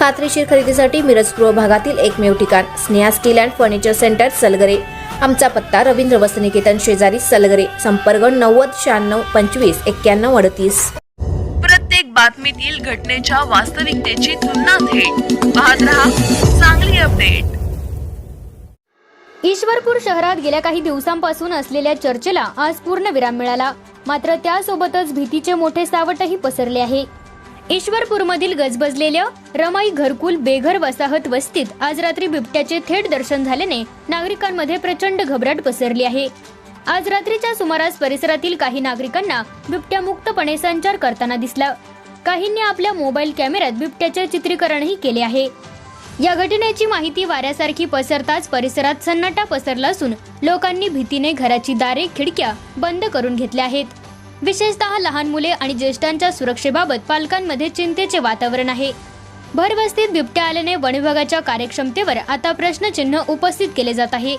खात्रीशीर खरेदीसाठी मिरज पूर्व भागातील एकमेव ठिकाण Sneha steel and furniture centre Salgare. आमचा पत्ता रवींद्र वसनिकेतन शेजारी सलगरे संपर्क नव्वद शहाण्णव पंचवीस एक्क्याण्णव अडतीस. प्रत्येक बातमीतील घटनेच्या वास्तविकतेची तुलना थेट. पाहत रहा चांगली अपडेट. ईश्वरपूर शहरात गेल्या काही दिवसांपासून असलेल्या चर्चेला आज पूर्ण विराम मिळाला. मात्र त्यासोबतच भीतीचे मोठे सावटही पसरले आहे. ईश्वरपूरमधील गजबजलेल्या रमाई घरकुल बेघर वसाहत वस्तीत आज रात्री बिबट्याचे थेट दर्शन झाल्याने नागरिकांमध्ये प्रचंड घबराट पसरली आहे. आज रात्रीच्या सुमारास परिसरातील काही नागरिकांना बिबट्या मुक्तपणे संचार करताना दिसला. काहींनी आपल्या मोबाईल कॅमेऱ्यात बिबट्याचे चित्रीकरणही केले आहे. या घटनेची माहिती वाऱ्यासारखी पसरताच परिसरात सन्नाटा पसरला असून लोकांनी भीतीने घराची दारे खिडक्या बंद करून घेतल्या आहेत. विशेषतः लहान मुले आणि ज्येष्ठांच्या सुरक्षेबाबत पालकांमध्ये चिंतेचे वातावरण आहे. भरवस्तीत बिबट्या आल्याने वनविभागाच्या कार्यक्षमतेवर आता प्रश्नचिन्ह उपस्थित केले जात आहे.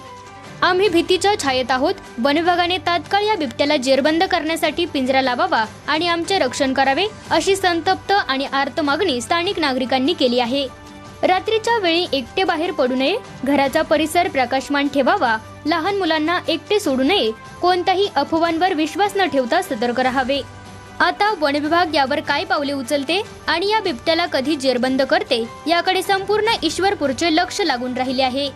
आम्ही भीतीच्या छायेत आहोत. वनविभागाने तात्काळ या बिबट्याला जेरबंद करण्यासाठी पिंजरा लावावा आणि आमचे रक्षण करावे अशी संतप्त आणि आर्त मागणी स्थानिक नागरिकांनी केली आहे. रात्रीच्या वेळी एकटे बाहेर पडू नये घराचा परिसर प्रकाशमान ठेवावा लहान मुलांना एकटे सोडू नये कोणत्याही अफवांवर विश्वास न ठेवता सतर्क राहावे. आता वन विभाग यावर काय पावले उचलते आणि या बिबट्याला कधी जेरबंद करते याकडे संपूर्ण ईश्वरपूरचे लक्ष लागून राहिले आहे.